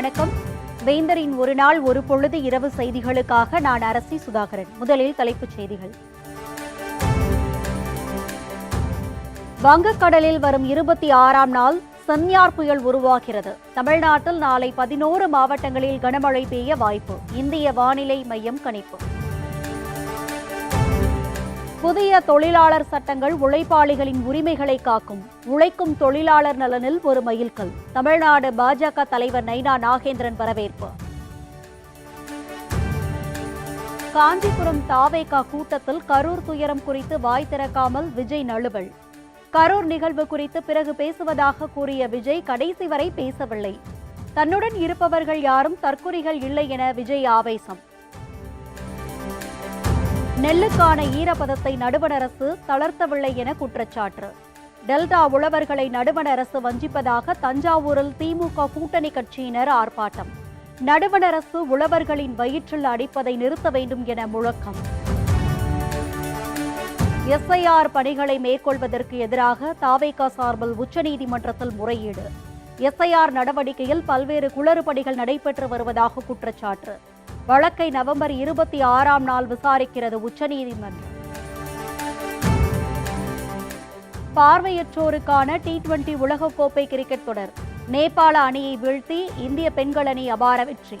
வணக்கம். வேந்தரின் ஒரு நாள் ஒரு பொழுது இரவு செய்திகளுக்காக நான் அரசி சுதாகரன். முதலில் தலைப்புச் செய்திகள். வங்கக்கடலில் வரும் இருபத்தி ஆறாம் நாள் சன்யார் புயல் உருவாகிறது. தமிழ்நாட்டில் நாளை பதினோரு மாவட்டங்களில் கனமழை பெய்ய வாய்ப்பு. இந்திய வானிலை மையம் கணிப்பு. புதிய தொழிலாளர் சட்டங்கள் உழைப்பாளிகளின் உரிமைகளை காக்கும். உழைக்கும் தொழிலாளர் நலனில் ஒரு மைல்கல் தமிழ்நாடு பாஜக தலைவர் நைனா நாகேந்திரன் வரவேற்பு. காஞ்சிபுரம் தாவேகா கூட்டத்தில் கரூர் துயரம் குறித்து வாய் திறக்காமல் விஜய் நழுவல். கரூர் நிகழ்வு குறித்து பிறகு பேசுவதாக கூறிய விஜய் கடைசி வரை பேசவில்லை. தன்னுடன் இருப்பவர்கள் யாரும் தற்குறிகள் இல்லை என விஜய் ஆவேசம். நெல்லுக்கான ஈரப்பதத்தை நடுவண் அரசு தளர்த்தவில்லை என குற்றச்சாட்டு. டெல்டா உழவர்களை நடுவண் அரசு வஞ்சிப்பதாக தஞ்சாவூரில் திமுக கூட்டணி கட்சியினர் ஆர்ப்பாட்டம். நடுவண் அரசு உழவர்களின் வயிற்றில் அடிப்பதை நிறுத்த வேண்டும் என முழக்கம். எஸ்ஐஆர் பணிகளை மேற்கொள்வதற்கு எதிராக தாவேகா சார்பில் உச்சநீதிமன்றத்தில் முறையீடு. எஸ்ஐஆர் நடவடிக்கையில் பல்வேறு குளறுபடிகள் நடைபெற்று வருவதாக குற்றச்சாட்டு. வழக்கை நவம்பர் இருபத்தி ஆறாம் நாள் விசாரிக்கிறது உச்சநீதிமன்றம். பார்வையற்றோருக்கான டி டுவெண்டி உலகக்கோப்பை கிரிக்கெட் தொடர். நேபாள அணியை வீழ்த்தி இந்திய பெண்கள் அணி அபார வெற்றி.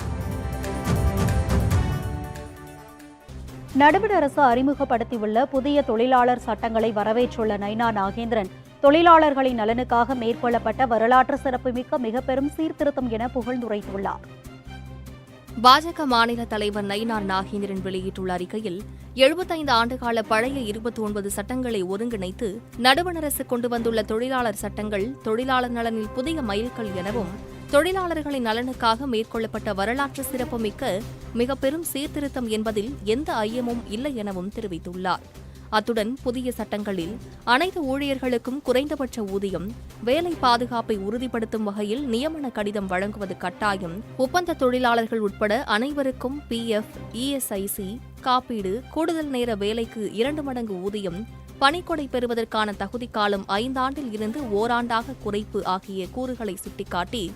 நடுவண் அரசு அறிமுகப்படுத்தியுள்ள புதிய தொழிலாளர் சட்டங்களை வரவேற்றுள்ள நைனா நாகேந்திரன் தொழிலாளர்களின் நலனுக்காக மேற்கொள்ளப்பட்ட வரலாற்று சிறப்புமிக்க மிக பெரும் சீர்திருத்தம் என புகழ்ந்துரைத்துள்ளார். பாஜக மாநில தலைவர் நயினார் நாகேந்திரன் வெளியிட்டுள்ள அறிக்கையில் எழுபத்தைந்து ஆண்டுகால பழைய இருபத்தி ஒன்பது சட்டங்களை ஒருங்கிணைத்து நடுவண் அரசு கொண்டு வந்துள்ள தொழிலாளர் சட்டங்கள் தொழிலாளர் நலனில் புதிய மைல்கல் எனவும் தொழிலாளர்களின் நலனுக்காக மேற்கொள்ளப்பட்ட வரலாற்று சிறப்புமிக்க மிக பெரும் சீர்திருத்தம் என்பதில் எந்த ஐயமும் இல்லை எனவும் தெரிவித்துள்ளார். அத்துடன் புதிய சட்டங்களில் அனைத்து ஊழியர்களுக்கும் குறைந்தபட்ச ஊதியம் வேலை பாதுகாப்பை உறுதிப்படுத்தும் வகையில் நியமன கடிதம் வழங்குவது கட்டாயம். ஒப்பந்த தொழிலாளர்கள் உட்பட அனைவருக்கும் பிஎஃப் இஎஸ்ஐசி காப்பீடு கூடுதல் நேர வேலைக்கு இரண்டு மடங்கு ஊதியம் பணிக்கொடை பெறுவதற்கான தகுதி காலம் ஐந்தாண்டில் இருந்து ஓராண்டாக குறைப்பு ஆகிய கூறுகளை சுட்டிக்காட்டி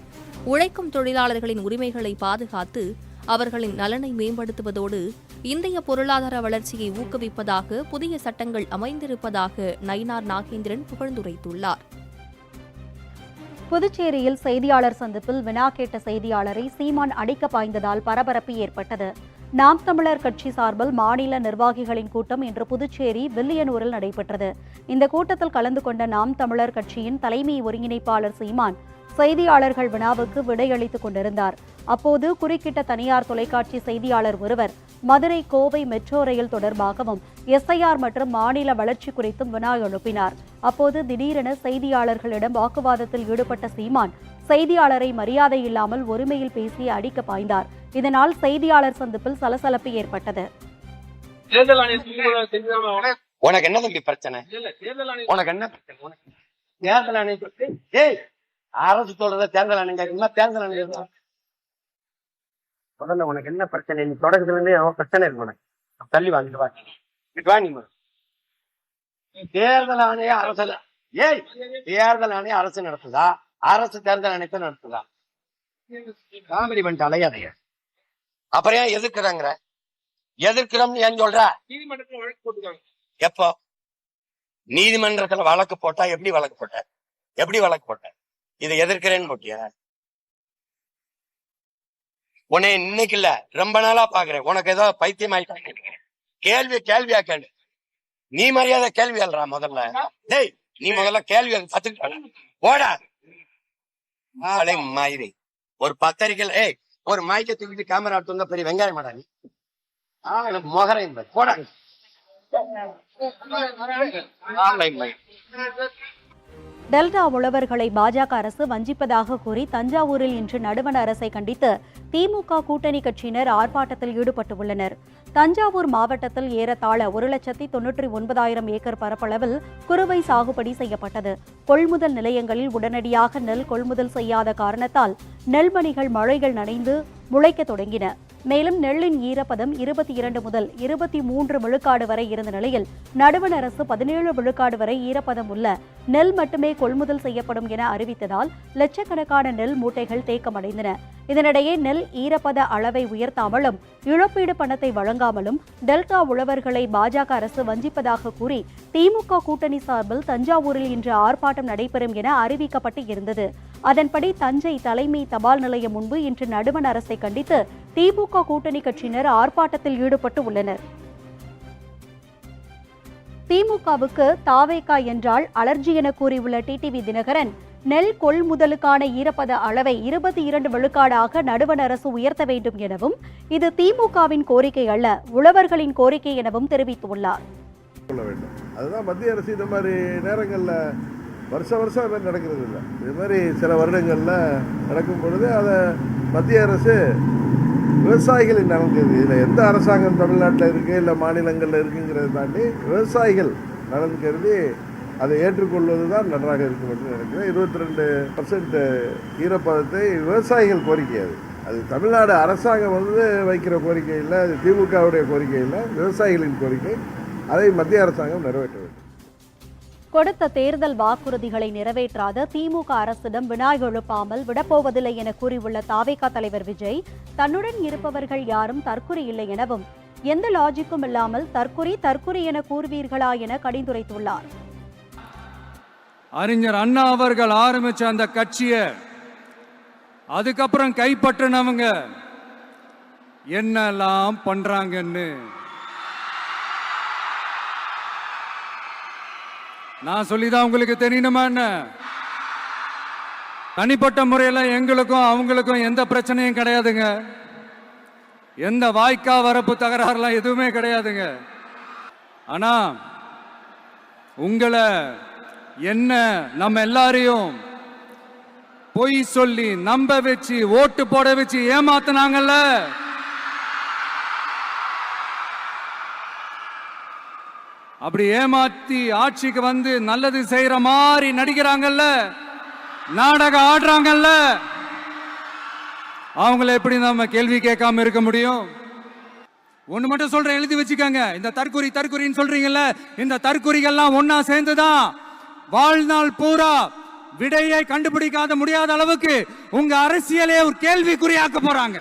உழைக்கும் தொழிலாளர்களின் உரிமைகளை பாதுகாத்து அவர்களின் நலனை மேம்படுத்துவதோடு இந்திய பொருளாதார வளர்ச்சியை ஊக்குவிப்பதாக புதிய சட்டங்கள் அமைந்திருப்பதாக நயினார் நாகேந்திரன் புகழ்ந்துரைத்துள்ளார். புதுச்சேரியில் செய்தியாளர் சந்திப்பில் வினா கேட்ட செய்தியாளரை சீமான் அடிக்க பாய்ந்ததால் பரபரப்பு ஏற்பட்டது. நாம் தமிழர் கட்சி சார்பில் மாநில நிர்வாகிகளின் கூட்டம் இன்று புதுச்சேரி வில்லியனூரில் நடைபெற்றது. இந்த கூட்டத்தில் கலந்து கொண்ட நாம் தமிழர் கட்சியின் தலைமை ஒருங்கிணைப்பாளர் சீமான் செய்தியாளர்கள் வினாவுக்கு விடையளித்துக் கொண்டிருந்தார். அப்போது குறுக்கிட்ட தனியார் தொலைக்காட்சி செய்தியாளர் ஒருவர் மதுரை கோவை மெட்ரோ ரயில் தொடர்பாகவும் எஸ்ஐஆர் மற்றும் மாநில வளர்ச்சி குறித்தும் வினா எழுப்பினார். அப்போது திடீரென செய்தியாளர்களிடம் வாக்குவாதத்தில் ஈடுபட்ட சீமான் செய்தியாளரை மரியாதை இல்லாமல் ஒருமையில் பேசி அடிக்க பாய்ந்தார். இதனால் செய்தியாளர் சந்திப்பில் சலசலப்பு ஏற்பட்டது. உனக்கு உனக்கு என்ன பிரச்சனை? உனக்கு என்ன பிரச்சனை? அரசு சொல்றத தேர்தல் ஆணையம் கேட்குமா தேர்தல் ஆணையம்? முதல்ல உனக்கு என்ன பிரச்சனை? நீ தொடக்கத்துல இருந்தே அவன் பிரச்சனை இருக்கு உனக்கு. தள்ளி வாங்கிட்டு வா. வா நீ. தேர்தல் ஆணையம் அரசு ஏய் தேர்தல் ஆணையம் அரசு நடத்துதா? அரசு தேர்தல் ஆணையத்தை நடத்துதா? காமெடி பண்ணிட்டு அலையாதைய அப்புறம் ஏன் எதிர்க்கிறாங்கிற? எதிர்க்கிறோம்னு ஏன் சொல்ற? நீதிமன்றத்துல வழக்கு போட்டுருக்காங்க எப்போ? நீதிமன்றத்துல வழக்கு போட்டா எப்படி வழக்கு போட்ட? எப்படி வழக்கு போட்ட? இதை எதிர்க்கிறேன்னு போட்டியா? உன்னை இன்னைக்கு இல்ல ரொம்ப நாளா பாக்குறேன். உனக்கு ஏதோ பைத்தியம் ஆயிட்டாங்க கேள்வி கேள்வியா கேளு. நீ மரியாதை கேள்வி அல்றா முதல்ல? டேய் நீ முதல்ல கேள்வி கத்துக்கிட்ட போடா. ஆளை மயிரி. ஒரு பத்திரிக்கையில் ஏய் ஒரு மைக்க தூக்கிட்டு கேமரா எடுத்து வந்தா பெரிய வெங்காயம் மாடா நீ. ஆ எனக்கு முகரையும். போடா. டெல்டா உழவர்களை பாஜக அரசு வஞ்சிப்பதாக கூறி தஞ்சாவூரில் இன்று நடுவண் அரசை கண்டித்து திமுக கூட்டணி கட்சியினர் ஆர்ப்பாட்டத்தில் ஈடுபட்டுள்ளனர். தஞ்சாவூர் மாவட்டத்தில் ஏறத்தாழ ஒரு லட்சத்தி தொன்னூற்றி ஒன்பதாயிரம் ஏக்கர் பரப்பளவில் குறுவை சாகுபடி செய்யப்பட்டது. கொள்முதல் நிலையங்களில் உடனடியாக நெல் கொள்முதல் செய்யாத காரணத்தால் நெல்மணிகள் மழைகள் நனைந்து முளைக்கத் தொடங்கின. மேலும் நெல்லின் ஈரப்பதம் இருபத்தி இரண்டு முதல் இருபத்தி மூன்று விழுக்காடு வரை இருந்த நிலையில் நடுவண் அரசு பதினேழு விழுக்காடு வரை ஈரப்பதம் உள்ள நெல் மட்டுமே கொள்முதல் செய்யப்படும் என அறிவித்ததால் லட்சக்கணக்கான நெல் மூட்டைகள் தேக்கமடைந்தன. இதனிடையே நெல் ஈரப்பத அளவை உயர்த்தாமலும் இழப்பீடு பணத்தை வழங்காமலும் டெல்டா உழவர்களை பாஜக அரசு வஞ்சிப்பதாக கூறி திமுக கூட்டணி சார்பில் தஞ்சாவூரில் இன்று ஆர்ப்பாட்டம் நடைபெறும் என அறிவிக்கப்பட்டு இருந்தது. அதன்படி தஞ்சை தலைமை தபால் நிலையம் முன்பு இன்று நடுவண் அரசை கண்டித்து திமுக கூட்டணி கட்சியினர் ஆர்ப்பாட்டத்தில் ஈடுபட்டு உள்ளனர். திமுகவுக்கு தாவேகா என்றால் அலர்ஜி என கூறியுள்ள டிடிவி தினகரன் நெல் கொள்முதலுக்கான ஈரப்பத அளவை இருபத்தி இரண்டு விழுக்காடாக நடுவண் அரசு உயர்த்த வேண்டும் எனவும் இது திமுகவின் கோரிக்கை அல்ல உழவர்களின் கோரிக்கை எனவும் தெரிவித்துள்ளார். அதுதான் மத்திய அரசு இந்த மாதிரி நேரங்களில் வருஷ வருஷம் இது நடக்கிறது இல்லை. இது மாதிரி சில வருடங்களில் நடக்கும் பொழுது அதை மத்திய அரசு விவசாயிகளின் நலன் கருதி இதில் எந்த அரசாங்கம் தமிழ்நாட்டில் இருக்குது இல்லை மாநிலங்களில் இருக்குங்கிறத தாண்டி விவசாயிகள் நலன் கருதி அதை ஏற்றுக்கொள்வது தான் நன்றாக இருக்கும் என்று நினைக்கிறேன். இருபத்தி ரெண்டு பர்சன்ட் ஈரப்பதத்தை விவசாயிகள் கோரிக்கை அது. அது தமிழ்நாடு அரசாங்கம் வந்து வைக்கிற கோரிக்கை இல்லை அது திமுகவுடைய கோரிக்கை இல்லை விவசாயிகளின் கோரிக்கை. அதை மத்திய அரசாங்கம் நிறைவேற்ற வேண்டும். கொடுத்த தேர்தல் வாக்குறுதிகளை நிறைவேற்றாத திமுக அரசிடம் வினாய் எழுப்பாமல் விடப்போவதில்லை என கூறியுள்ள தாவேகா தலைவர் விஜய் தன்னுடன் இருப்பவர்கள் யாரும் தற்குறி இல்லை எனவும் எந்த லாஜிக்கும் இல்லாமல் தற்குறி தற்குறி என கூறுவீர்களா என கடிந்துரைத்துள்ளார். அறிஞர் அண்ணா அவர்கள் ஆரம்பிச்ச அந்த கட்சியை அதுக்கப்புறம் கைப்பற்றினவங்க என்னெல்லாம் பண்றாங்கன்னு நான் சொல்லிதான் உங்களுக்கு தெரியணுமா என்ன? தனிப்பட்ட முறையில் எங்களுக்கும் அவங்களுக்கும் எந்த பிரச்சனையும் கிடையாதுங்க. எந்த வாய்க்கா வரப்பு தகராறுலாம் எதுவுமே கிடையாதுங்க. ஆனா உங்களை என்ன நம்ம எல்லாரையும் பொய் சொல்லி நம்ப வச்சு ஓட்டு போட வச்சு ஏமாத்தினாங்கல்ல? அப்படி ஏமாத்தி ஆட்சிக்கு வந்து நல்லது செய்யற மாதிரி நடிக்கிறாங்கல்ல? நாடகம் ஆடுறாங்கல்ல? அவங்கள எப்படி நம்ம கேள்வி கேட்காம இருக்க முடியும்? ஒண்ணு மட்டும் சொல்றேன் எழுதி வச்சுக்கோங்க. இந்த தற்குறி தற்குறின்னு சொல்றீங்கல்ல இந்த தற்குறிகள்லாம் ஒன்னா சேர்ந்துதான் வாழ்நாள் பூரா விடையை கண்டுபிடிக்காத முடியாத அளவுக்கு உங்க அரசியலே ஒரு கேள்விக்குறியாக்க போறாங்க.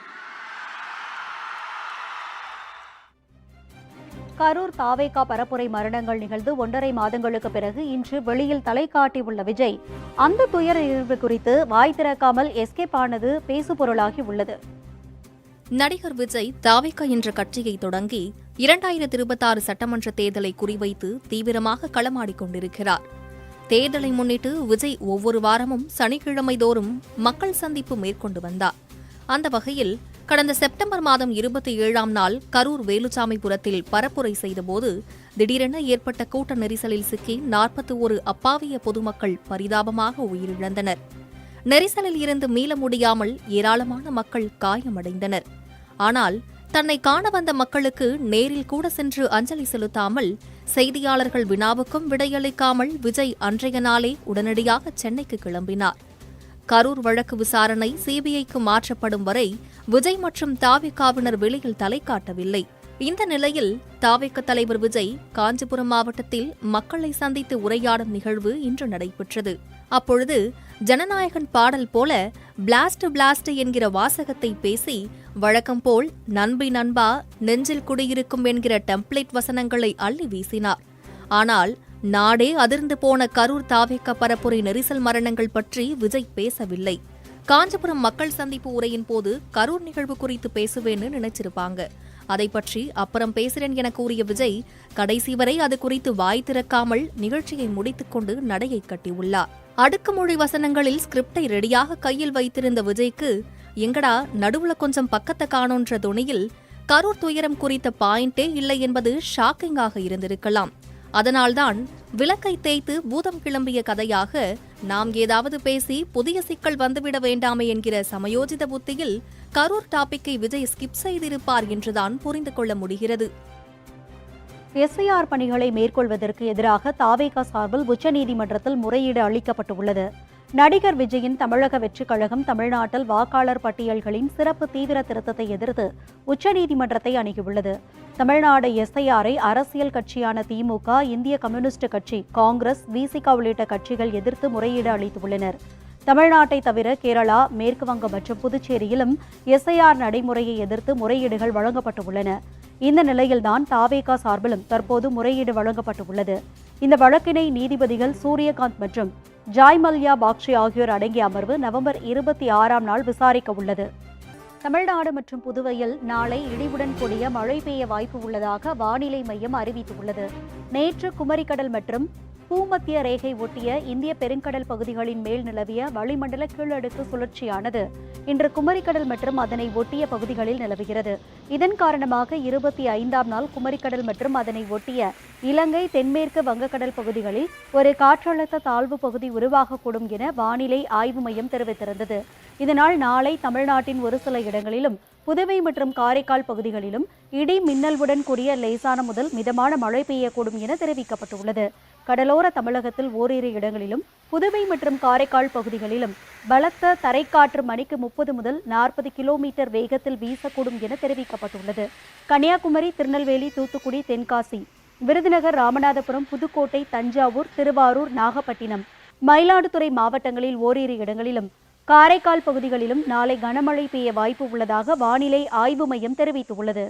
கரூர் தாவேகா பரப்புரை மரணங்கள் நிகழ்ந்து ஒன்றரை மாதங்களுக்கு பிறகு இன்று வெளியில் தலை காட்டியுள்ள விஜய் அந்த துயர நிகழ்வு குறித்து வாய் திறக்காமல் எஸ்கேப் ஆனது பேசுபொருளாகி உள்ளது. நடிகர் விஜய் தாவேகா என்ற கட்சியை தொடங்கி இரண்டாயிரத்தி இருபத்தாறு சட்டமன்ற தேர்தலை குறிவைத்து தீவிரமாக களமாடிக்கொண்டிருக்கிறார் தேர்தலை முன்னிட்டு விஜய் ஒவ்வொரு வாரமும் சனிக்கிழமை தோறும் மக்கள் சந்திப்பு மேற்கொண்டு வந்தார். அந்த வகையில் கடந்த செப்டம்பர் மாதம் இருபத்தி ஏழாம் நாள் கரூர் வேலுச்சாமிபுரத்தில் பரப்புரை செய்தபோது திடீரென ஏற்பட்ட கூட்ட நெரிசலில் சிக்கி நாற்பத்தி ஒரு அப்பாவிய பொதுமக்கள் பரிதாபமாக உயிரிழந்தனர். நெரிசலில் இருந்து மீள முடியாமல் ஏராளமான மக்கள் காயமடைந்தனர். ஆனால் தன்னை காண வந்த மக்களுக்கு நேரில் கூட சென்று அஞ்சலி செலுத்தாமல் செய்தியாளர்கள் வினாவுக்கும் விடையளிக்காமல் விஜய் அன்றைய நாளே உடனடியாக சென்னைக்கு கிளம்பினார். கரூர் வழக்கு விசாரணை சிபிஐக்கு மாற்றப்படும் வரை விஜய் மற்றும் தாவிகாவினர் வெளியில் தலை காட்டவில்லை. இந்த நிலையில் தாவிக தலைவர் விஜய் காஞ்சிபுரம் மாவட்டத்தில் மக்களை சந்தித்து உரையாடும் நிகழ்வு இன்று நடைபெற்றது. அப்பொழுது ஜனநாயகன் பாடல் போல பிளாஸ்ட் பிளாஸ்ட் என்கிற வாசகத்தை பேசி வழக்கம் போல் நண்பி நண்பா நெஞ்சில் குடியிருக்கும் என்கிற டெம்ப்ளேட் வசனங்களை அள்ளி வீசினார். ஆனால் நாடே அதிர்ந்து போன கரூர் தாவேக்க பரப்புரை நெரிசல் மரணங்கள் பற்றி விஜய் பேசவில்லை. காஞ்சிபுரம் மக்கள் சந்திப்பு உரையின் போது கரூர் நிகழ்வு குறித்து பேசுவேன்னு நினைச்சிருப்பாங்க. அதை பற்றி அப்புறம் பேசுறேன் என கூறிய விஜய் கடைசி வரை அது குறித்து வாய் திறக்காமல் நிகழ்ச்சியை முடித்துக்கொண்டு நடையை கட்டியுள்ளார். அடுக்குமொழி வசனங்களில் ஸ்கிரிப்டை ரெடியாக கையில் வைத்திருந்த விஜய்க்கு எங்கடா நடுவுல கொஞ்சம் பக்கத்தை காணோன்ற துணியில் கரூர் துயரம் குறித்த பாயிண்டே இல்லை என்பது ஷாக்கிங்காக இருந்திருக்கலாம். அதனால்தான் விளக்கை தேய்த்து பூதம் கிளம்பிய கதையாக நாம் ஏதாவது பேசி புதிய சிக்கல் வந்துவிட வேண்டாமே என்கிற சமயோஜித புத்தியில் கரூர் டாபிக்கை விஜய் ஸ்கிப் செய்திருப்பார் என்றுதான் புரிந்து கொள்ள முடிகிறது. எஸ்ஐஆர் பணிகளை மேற்கொள்வதற்கு எதிராக தாவேகா சார்பில் உச்சநீதிமன்றத்தில் முறையீடு அளிக்கப்பட்டுள்ளது நடிகர் விஜயின் தமிழக வெற்றிக் கழகம் தமிழ்நாட்டில் வாக்காளர் பட்டியல்களின் சிறப்பு தீவிர திருத்தத்தை எதிர்த்து உச்சநீதிமன்றத்தை அணுகியுள்ளது. தமிழ்நாடு எஸ்ஐஆரை அரசியல் கட்சியான திமுக இந்திய கம்யூனிஸ்ட் கட்சி காங்கிரஸ் விசிக உள்ளிட்ட கட்சிகள் எதிர்த்து முறையீடு அளித்துள்ளனர். தமிழ்நாட்டை தவிர கேரளா மேற்கு வங்கம் மற்றும் புதுச்சேரியிலும் எஸ்ஐஆர் நடைமுறையை எதிர்த்து முறையீடுகள் வழங்கப்பட்டுள்ளன. இந்த நிலையில்தான் தாவேகா சார்பிலும் தற்போது முறையீடு வழங்கப்பட்டுள்ளது. இந்த வழக்கினை நீதிபதிகள் சூரியகாந்த் மற்றும் ஜாய் மல்யா பாக்ஷி ஆகியோர் அடங்கிய அமர்வு நவம்பர் இருபத்தி ஆறாம் நாள் விசாரிக்க உள்ளது. தமிழ்நாடு மற்றும் புதுவையில் நாளை இடிவுடன் கூடிய மழை பெய்ய வாய்ப்பு உள்ளதாக வானிலை மையம் அறிவித்துள்ளது. நேற்று குமரிக்கடல் மற்றும் பூமத்திய ரேகை ஒட்டிய இந்திய பெருங்கடல் பகுதிகளின் மேல் நிலவிய வளிமண்டல கீழடுக்கு சுழற்சியானது. இன்று குமரிக்கடல் மற்றும் அதனை ஒட்டிய பகுதிகளில் நிலவுகிறது. இதன் காரணமாக இருபத்தி ஐந்தாம் நாள் குமரிக்கடல் மற்றும் அதனை ஒட்டிய இலங்கை தென்மேற்கு வங்கக்கடல் பகுதிகளில் ஒரு காற்றழுத்த தாழ்வு பகுதி உருவாகக்கூடும் என வானிலை ஆய்வு மையம் தெரிவித்திருந்தது. இதனால் நாளை தமிழ்நாட்டின் ஒரு சில இடங்களிலும் புதுவை மற்றும் காரைக்கால் பகுதிகளிலும் இடி மின்னல்வுடன் கூடிய லேசான முதல் மிதமான மழை பெய்யக்கூடும் என தெரிவிக்கப்பட்டுள்ளது. கடலோர தமிழகத்தில் ஓரிரு இடங்களிலும் புதுவை மற்றும் காரைக்கால் பகுதிகளிலும் பலத்த தரைக்காற்று மணிக்கு முப்பது முதல் நாற்பது கிலோமீட்டர் வேகத்தில் வீசக்கூடும் என தெரிவிக்கப்பட்டுள்ளது. கன்னியாகுமரி திருநெல்வேலி தூத்துக்குடி தென்காசி விருதுநகர் ராமநாதபுரம் புதுக்கோட்டை தஞ்சாவூர் திருவாரூர் நாகப்பட்டினம் மயிலாடுதுறை மாவட்டங்களில் ஓரிரு இடங்களிலும் காரைக்கால் பகுதிகளிலும் நாளை கனமழை பெய்ய வாய்ப்பு உள்ளதாக வானிலை ஆய்வு மையம் தெரிவித்துள்ளது.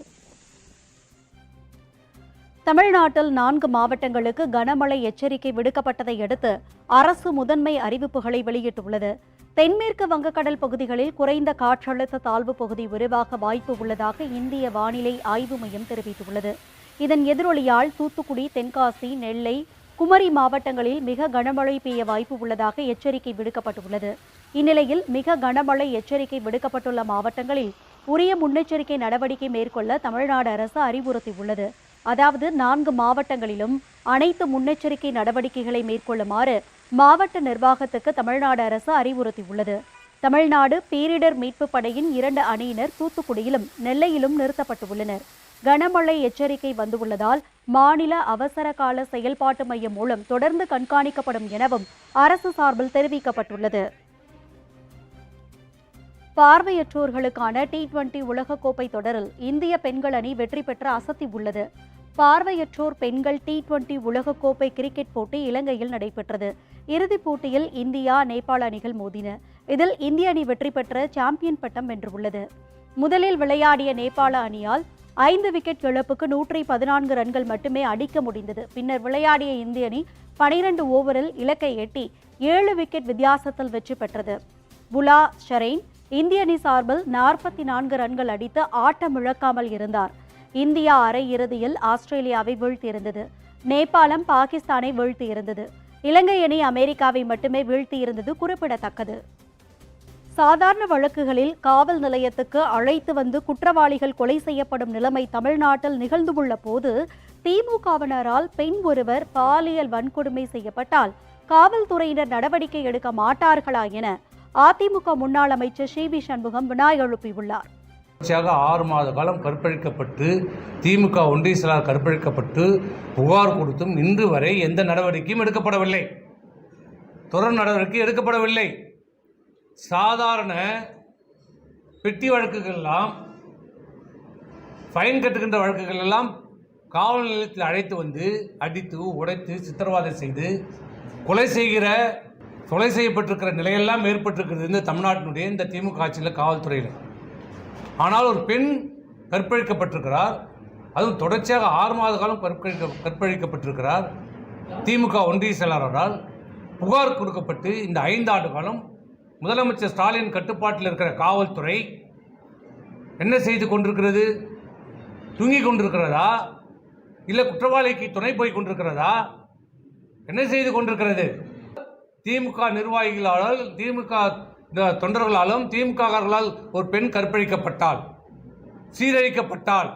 தமிழ்நாட்டில் நான்கு மாவட்டங்களுக்கு கனமழை எச்சரிக்கை விடுக்கப்பட்டதை அடுத்து அரசு முதன்மை அறிவிப்புகளை வெளியிட்டுள்ளது. தென்மேற்கு வங்கக்கடல் பகுதிகளில் குறைந்த காற்றழுத்த தாழ்வு பகுதி உருவாக வாய்ப்பு உள்ளதாக இந்திய வானிலை ஆய்வு மையம் தெரிவித்துள்ளது. இதன் எதிரொலியால் தூத்துக்குடி தென்காசி நெல்லை குமரி மாவட்டங்களில் மிக கனமழை பெய்ய வாய்ப்பு உள்ளதாக எச்சரிக்கை விடுக்கப்பட்டுள்ளது. இந்நிலையில் மிக கனமழை எச்சரிக்கை விடுக்கப்பட்டுள்ள மாவட்டங்களில் உரிய முன்னெச்சரிக்கை நடவடிக்கை மேற்கொள்ள தமிழ்நாடு அரசு அறிவுறுத்தியுள்ளது. அதாவது நான்கு மாவட்டங்களிலும் அனைத்து முன்னெச்சரிக்கை நடவடிக்கைகளை மேற்கொள்ளுமாறு மாவட்ட நிர்வாகத்துக்கு தமிழ்நாடு அரசு அறிவுறுத்தியுள்ளது. தமிழ்நாடு பேரிடர் மீட்புப் படையின் இரண்டு அணியினர் தூத்துக்குடியிலும் நெல்லையிலும் நிறுத்தப்பட்டுள்ளனர். கனமழை எச்சரிக்கை வந்துள்ளதால் மாநில அவசர கால செயல்பாட்டு மையம் மூலம் தொடர்ந்து கண்காணிக்கப்படும் எனவும் அரசு சார்பில் தெரிவிக்கப்பட்டுள்ளது. பார்வையற்றோர்களுக்கான டி டுவெண்டி உலகக்கோப்பை தொடரில் இந்திய பெண்கள் அணி வெற்றி பெற்று அசத்தி உள்ளது. பார்வையற்றோர் பெண்கள் டி டுவெண்டி உலகக்கோப்பை கிரிக்கெட் போட்டி இலங்கையில் நடைபெற்றது. இறுதிப் போட்டியில் இந்தியா நேபாள அணிகள் மோதின. இதில் இந்திய அணி வெற்றி பெற்ற சாம்பியன் பட்டம் வென்றுள்ளது. முதலில் விளையாடிய நேபாள அணியால் ஐந்து விக்கெட் இழப்புக்கு நூற்றி பதினான்கு ரன்கள் மட்டுமே அடிக்க முடிந்தது. பின்னர் விளையாடிய இந்திய அணி பனிரெண்டு ஓவரில் இலக்கை எட்டி ஏழு விக்கெட் வித்தியாசத்தில் வெற்றி பெற்றது. புலா ஷரெயின் இந்திய அணி சார்பில் நாற்பத்தி நான்கு ரன்கள் அடித்து ஆட்டம் இழக்காமல் இருந்தார். இந்தியா அரை இறுதியில் ஆஸ்திரேலியாவை வீழ்த்தியிருந்தது. நேபாளம் பாகிஸ்தானை வீழ்த்தியிருந்தது. இலங்கை அணி அமெரிக்காவை மட்டுமே வீழ்த்தியிருந்தது குறிப்பிடத்தக்கது. சாதாரண வழக்குகளில் காவல் நிலையத்துக்கு அழைத்து வந்து குற்றவாளிகள் கொலை செய்யப்படும் நிலைமை தமிழ்நாட்டில் நிகழ்ந்துள்ள போது திமுகவினரால் பெண் ஒருவர் பாலியல் வன்கொடுமை செய்யப்பட்டால் காவல்துறையினர் நடவடிக்கை எடுக்க மாட்டார்களா என அதிமுக முன்னாள் அமைச்சர் சி. வி. சண்முகம் வினாய் எழுப்பியுள்ளார் தொடர்ச்சியாக ஆறு மாத காலம் கற்பழிக்கப்பட்டு திமுக ஒன்றிய செயலாளர் கற்பழிக்கப்பட்டு புகார் கொடுத்தும் இன்று வரை எந்த நடவடிக்கையும் எடுக்கப்படவில்லை. தொடர் நடவடிக்கை எடுக்கப்படவில்லை. சாதாரண பெட்டி வழக்குகள் எல்லாம் ஃபைன் கட்டுகின்ற வழக்குகள் எல்லாம் காவல் நிலையத்தில் அழைத்து வந்து அடித்து உடைத்து சித்திரவதை செய்து கொலை செய்கிற கொலை செய்யப்பட்டிருக்கிற நிலையெல்லாம் ஏற்பட்டிருக்கிறது இந்த தமிழ்நாட்டினுடைய இந்த திமுக ஆட்சியில் காவல்துறையில். ஆனால் ஒரு பெண் கற்பழிக்கப்பட்டிருக்கிறார். அதுவும் தொடர்ச்சியாக ஆறு மாத காலம் கற்பழிக்க கற்பழிக்கப்பட்டிருக்கிறார். திமுக ஒன்றிய செயலாளரால் புகார் கொடுக்கப்பட்டு இந்த ஐந்து ஆண்டு காலம் முதலமைச்சர் ஸ்டாலின் கட்டுப்பாட்டில் இருக்கிற காவல்துறை என்ன செய்து கொண்டிருக்கிறது? தூங்கி கொண்டிருக்கிறதா? இல்லை குற்றவாளிக்கு துணை போய் கொண்டிருக்கிறதா? என்ன செய்து கொண்டிருக்கிறது? திமுக நிர்வாகிகளால் திமுக தொண்டர்களாலும் திமுககாரர்களால் ஒரு பெண் கற்பழிக்கப்பட்டால் சீரழிக்கப்பட்டால்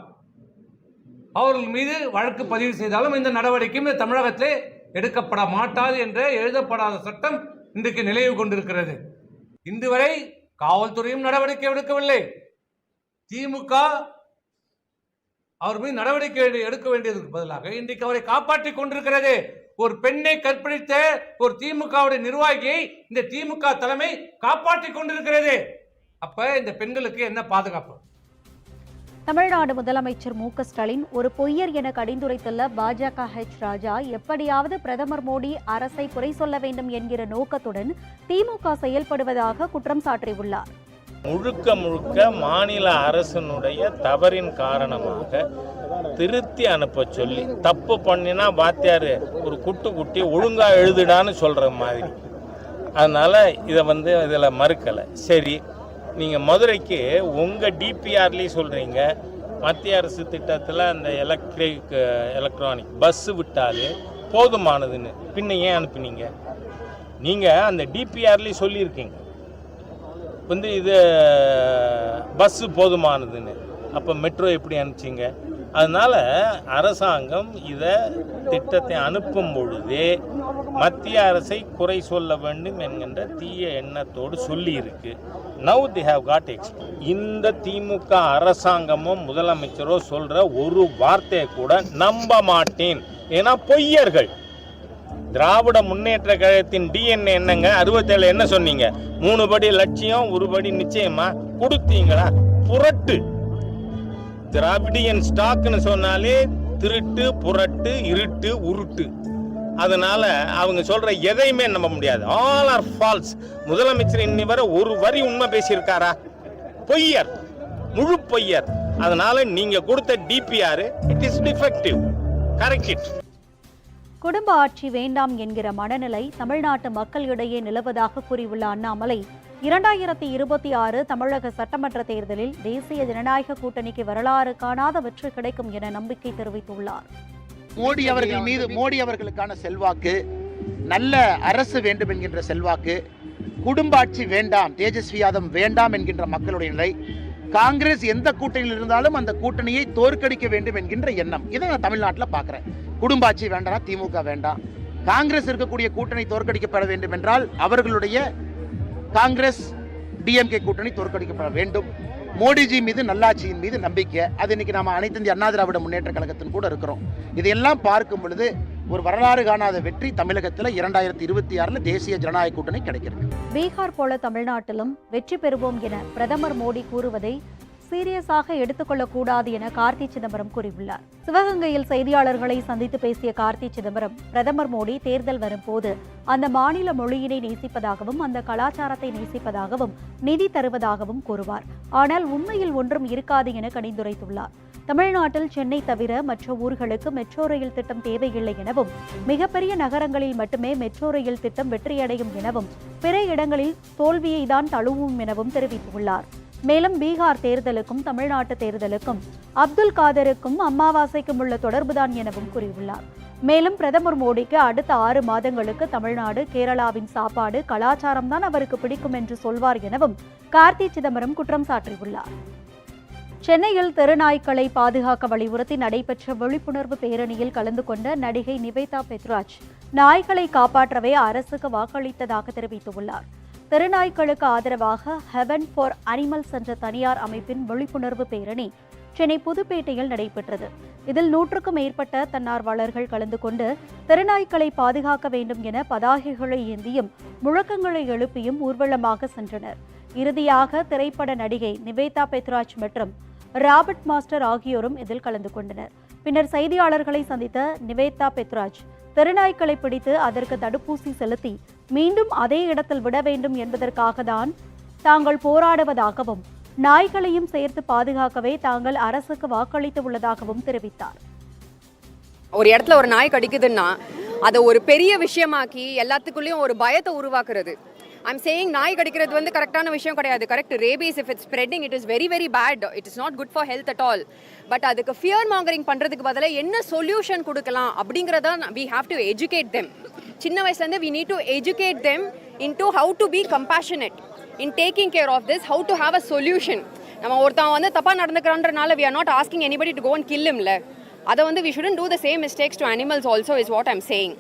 அவர்கள் மீது வழக்கு பதிவு செய்தாலும் இந்த நடவடிக்கையும் இந்த தமிழகத்திலே எடுக்கப்பட மாட்டாது என்ற எழுதப்படாத சட்டம் இன்றைக்கு நிலைவு கொண்டிருக்கிறது. இன்று வரை காவல்துறையும் நடவடிக்கை எடுக்கவில்லை. திமுக அவர் மீது நடவடிக்கை எடுக்க வேண்டியதுக்கு பதிலாக இன்றைக்கு அவரை காப்பாற்றிக் கொண்டிருக்கிறது. ஒரு பெண்ணை கற்பழித்த ஒரு திமுகவுடைய நிர்வாகியை இந்த திமுக தலைமை காப்பாற்றி கொண்டிருக்கிறது. அப்ப இந்த பெண்களுக்கு என்ன பாதுகாப்பு? தமிழ்நாடு முதலமைச்சர் மு க ஸ்டாலின் ஒரு பொய்யர் என கடிந்துரைத்துள்ள பாஜக ஹெச் ராஜா எப்படியாவது பிரதமர் மோடி அரசை குறை சொல்ல வேண்டும் என்கிற நோக்கத்துடன் திமுக செயல்படுவதாக குற்றம் சாட்டியுள்ளார். முழுக்க முழுக்க மாநில அரசினுடைய தவறின் காரணமாக திருத்தி அனுப்ப சொல்லி தப்பு பண்ணினா வாத்தியார் ஒரு குட்டு குட்டி ஒழுங்காக எழுதுடான்னு சொல்கிற மாதிரி. அதனால் இதை வந்து இதில் மறுக்கலை. சரி நீங்கள் மதுரைக்கு உங்கள் டிபிஆர்லேயும் சொல்கிறீங்க மத்திய அரசு திட்டத்தில் அந்த எலக்ட்ரிக் எலக்ட்ரானிக் பஸ்ஸு விட்டாலே போதுமானதுன்னு. பின்ன ஏன் அனுப்புனீங்க? நீங்கள் அந்த டிபிஆர்லேயும் சொல்லியிருக்கீங்க. வந்து இது பஸ்ஸு போதுமானதுன்னு. அப்போ மெட்ரோ எப்படி அனுப்பிச்சிங்க? அதனால் அரசாங்கம் இதை திட்டத்தை அனுப்பும் பொழுதே மத்திய அரசை குறை சொல்ல வேண்டும் என்கின்ற தீய எண்ணத்தோடு சொல்லியிருக்கு. Now they have got expo இந்த திமுக அரசாங்கமும் முதலமைச்சரோ சொல்கிற ஒரு வார்த்தையை கூட நம்ப மாட்டேன். ஏன்னா பொய்யர்கள். திராவிட முன்னேற்ற கழகத்தின் டிஎன்ஏ என்னங்க? அறுபத்தேழு என்ன சொன்னீங்க? மூணு படி லட்சியம் ஒரு படி நிச்சயமா கொடுத்தீங்களா? புரட்டு. திராவிடியன் ஸ்டாக்னு சொன்னாலே திருட்டு புரட்டு இருட்டு உருட்டு. அதனால அவங்க சொல்ற எதையுமே நம்ப முடியாது. ஆல் ஆர் ஃபால்ஸ் முதலமைச்சர் இன்னி வரை ஒரு வரி உண்மை பேசியிருக்காரா? பொய்யர். முழு பொய்யர். அதனால நீங்க கொடுத்த DPR it is defective correct it குடும்ப ஆட்சி வேண்டாம் என்கிற மனநிலை தமிழ்நாட்டு மக்களிடையே நிலவதாக கூறியுள்ள அண்ணாமலை இரண்டாயிரத்தி இருபத்தி ஆறு தமிழக சட்டமன்ற தேர்தலில் தேசிய ஜனநாயக கூட்டணிக்கு வரலாறு காணாத வெற்றி கிடைக்கும் என நம்பிக்கை தெரிவித்துள்ளார். மோடி அவர்கள் மீது மோடி அவர்களுக்கான செல்வாக்கு நல்ல அரசு வேண்டும் என்கின்ற செல்வாக்கு குடும்ப ஆட்சி வேண்டாம் தேஜஸ்வி யாதவ் வேண்டாம் என்கின்ற மக்களுடைய நிலை காங்கிரஸ் எந்த கூட்டணியில் இருந்தாலும் அந்த கூட்டணியை தோற்கடிக்க வேண்டும் என்கின்ற எண்ணம். இதை நான் தமிழ்நாட்டில் பார்க்குறேன். குடும்பாட்சி வேண்டாம் திமுக வேண்டாம். காங்கிரஸ் இருக்கக்கூடிய கூட்டணி தோற்கடிக்கப்பட வேண்டும் என்றால் அவர்களுடைய காங்கிரஸ் டிஎம்கே கூட்டணி தோற்கடிக்கப்பட வேண்டும். மோடிஜி மீது நல்லாட்சியின் மீது நம்பிக்கை. அது இன்னைக்கு நம்ம அனைத்து இந்திய அண்ணா திராவிட முன்னேற்ற கழகத்தின் கூட இருக்கிறோம். இதையெல்லாம் பார்க்கும் பொழுது ஒரு வரலாறு காணாத வெற்றி தமிழகத்தில் இரண்டாயிரத்தி இருபத்தி ஆறுல தேசிய ஜனநாயக கூட்டணி கிடைக்கிறது பீகார் போல தமிழ்நாட்டிலும் வெற்றி பெறுவோம் என பிரதமர் மோடி கூறுவதை சீரியஸாக எடுத்துக்கொள்ளக்கூடாது என கார்த்தி சிதம்பரம் கூறியுள்ளார். சிவகங்கையில் செய்தியாளர்களை சந்தித்து பேசிய கார்த்தி சிதம்பரம் பிரதமர் மோடி தேர்தல் வரும்போது அந்த மாநில மொழியினை நேசிப்பதாகவும் அந்த கலாச்சாரத்தை நேசிப்பதாகவும் நிதி தருவதாகவும் கூறுவார். ஆனால் உண்மையில் ஒன்றும் இருக்காது என கணிந்துரைத்துள்ளார். தமிழ்நாட்டில் சென்னை தவிர மற்ற ஊர்களுக்கு மெட்ரோ ரயில் திட்டம் தேவையில்லை எனவும் மிகப்பெரிய நகரங்களில் மட்டுமே மெட்ரோ ரயில் திட்டம் வெற்றியடையும் எனவும் பிற இடங்களில் தோல்வியை தான் தழுவும் எனவும் தெரிவித்துள்ளார். மேலும் பீகார் தேர்தலுக்கும் தமிழ்நாட்டு தேர்தலுக்கும் அப்துல் காதருக்கும் அமாவாசைக்கும் உள்ள தொடர்புதான் எனவும் கூறியுள்ளார். மேலும் பிரதமர் மோடிக்கு அடுத்த ஆறு மாதங்களுக்கு தமிழ்நாடு கேரளாவின் சாப்பாடு கலாச்சாரம் தான் அவருக்கு பிடிக்கும் என்று சொல்வார் எனவும் கார்த்தி சிதம்பரம் குற்றம் சாட்டியுள்ளார் சென்னையில் தெருநாய்க்களை பாதுகாக்க வலியுறுத்தி நடைபெற்ற விழிப்புணர்வு பேரணியில் கலந்து கொண்ட நடிகை நிவேதா பெத்ராஜ் நாய்களை காப்பாற்றவே அரசுக்கு வாக்களித்ததாக தெரிவித்துள்ளார். தெருநாய்க்களுக்கு ஆதரவாக ஹெவன் ஃபார் அனிமல்ஸ் என்ற தனியார் அமைப்பின் விழிப்புணர்வு பேரணி சென்னை புதுப்பேட்டையில் நடைபெற்றது. இதில் நூற்றுக்கும் மேற்பட்ட தன்னார்வலர்கள் கலந்து கொண்டு தெருநாய்க்களை பாதுகாக்க வேண்டும் என பதாகைகளை ஏந்தியும் முழக்கங்களை எழுப்பியும் ஊர்வலமாக சென்றனர். இறுதியாக திரைப்பட நடிகை நிவேதா பெத்ராஜ் மற்றும் ராபர்ட் மாஸ்டர் ஆகியோரும் இதில் கலந்து கொண்டனர். பின்னர் செய்தியாளர்களை சந்தித்த நிவேதா பெத்ராஜ் தெருநாய்களை பிடித்து அதற்கு தடுப்பூசி செலுத்தி மீண்டும் அதே இடத்தில் விட வேண்டும் என்பதற்காக தான் தாங்கள் போராடுவதாகவும் நாய்களையும் சேர்த்து பாதுகாக்கவே தாங்கள் அரசுக்கு வாக்களித்து உள்ளதாகவும் தெரிவித்தார். ஒரு இடத்துல ஒரு நாய் கடிக்குதுன்னா அதை ஒரு பெரிய விஷயமாக்கி எல்லாத்துக்குள்ளேயும் ஒரு பயத்தை உருவாக்குறது. ஐம் சேயிங் நாய் கடிக்கிறது வந்து கரெக்டான விஷயம் கிடையாது. Correct rabies if it's spreading it is very very bad it is not good for health at all but அதுக்கு ஃபியர் மாங்கரிங் பண்ணுறதுக்கு பதிலாக என்ன சொல்யூஷன் கொடுக்கலாம் அப்படிங்கிறத we have to educate them சின்ன வயசுலேருந்து we need to educate them in to how to be compassionate in taking care of this how to have a solution நம்ம ஒருத்தன் வந்து தப்பாக நடந்துக்கிறான்றனால we are not asking anybody to go and அதை வந்து we shouldn't do the same mistakes to animals also is what I'm saying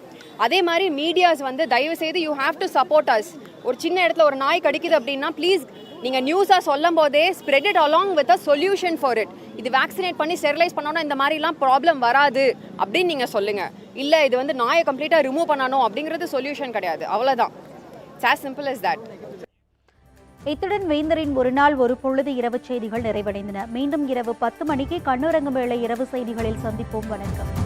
அதே மாதிரி medias வந்து தயவு செய்து you have to support us ஒரு சின்ன இடத்துல ஒரு நாய் கடிக்குது அப்படின்னா ப்ளீஸ் நீங்கள் நியூஸாக சொல்லும் போதே spread it along with a solution for it இது வேக்சினேட் பண்ணி ஸ்டெரிலைஸ் பண்ணோன்னா இந்த மாதிரிலாம் ப்ராப்ளம் வராது அப்படின்னு நீங்கள் சொல்லுங்கள் இல்லை இது வந்து நாயை கம்ப்ளீட்டாக ரிமூவ் பண்ணணும் அப்படிங்கிறது சொல்யூஷன் கிடையாது. அவ்வளோதான் இட்ஸ் சிம்பிள் simple தட் இத்துடன் வேந்தரின் ஒரு நாள் ஒரு பொழுது இரவு செய்திகள் நிறைவடைந்தன. மீண்டும் இரவு பத்து மணிக்கு கண்ணுரங்கு வேளை இரவு செய்திகளில் சந்திப்போம். வணக்கம்.